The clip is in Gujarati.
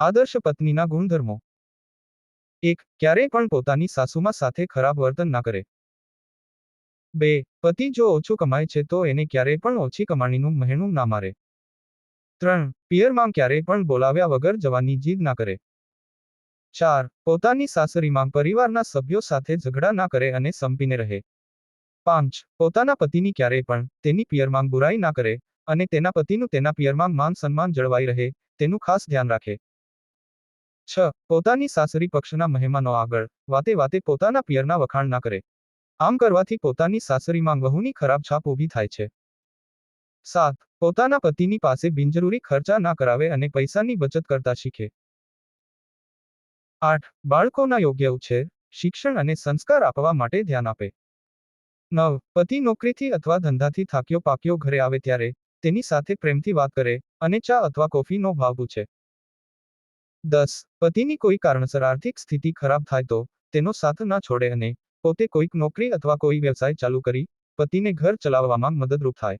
આદર્શ પત્નીના ગુણધર્મો. એક, ક્યારેય પણ પોતાની સાસુમાં સાથે ખરાબ વર્તન ના કરે. બે, પતિ જો ઓછું કમાય છે તો એને ક્યારેય પણ ઓછી કમાણીનું મહેણું ના મારે. ત્રણ, પિયરમાં ક્યારેય પણ બોલાવ્યા વગર જવાની જીદ ના કરે. ચાર, પોતાની સાસરીમાં પરિવારના સભ્યો સાથે ઝઘડા ના કરે અને સંપીને રહે. પાંચ, પોતાના પતિની ક્યારેય પણ તેની પિયરમાં બુરાઈ ના કરે અને તેના પતિનું તેના પિયરમાં માન સન્માન જળવાઈ રહે, તેનું ખાસ ધ્યાન રાખે. છ, પોતાની સાસરી પક્ષના મહેમાનો આગળ. વાતે વાતે પોતાના પિયરના વખાણ ના કરે. આમ કરવાથી પોતાની સાસરીમાં વહુની ખરાબ છાપ ઊભી થાય છે. સાત, પોતાના પતિની પાસે બિનજરૂરી ખર્ચા ના કરાવે અને પૈસાની બચત કરતા શીખે. આઠ, બાળકોના યોગ્ય ઉછેર, શિક્ષણ અને સંસ્કાર આપવા માટે ધ્યાન આપે. નવ, પતિ નોકરીથી અથવા ધંધાથી થાક્યો પાક્યો ઘરે આવે ત્યારે તેની સાથે પ્રેમથી વાત કરે અને ચા અથવા કોફીનો ભાવ પૂછે. દસ. પતિની કોઈ કારણસર આર્થિક સ્થિતિ ખરાબ થાય તો તેનો સાથ ના છોડે અને પોતે કોઈક નોકરી અથવા કોઈ વ્યવસાય ચાલુ કરી પતિને ઘર ચલાવવામાં મદદરૂપ થાય.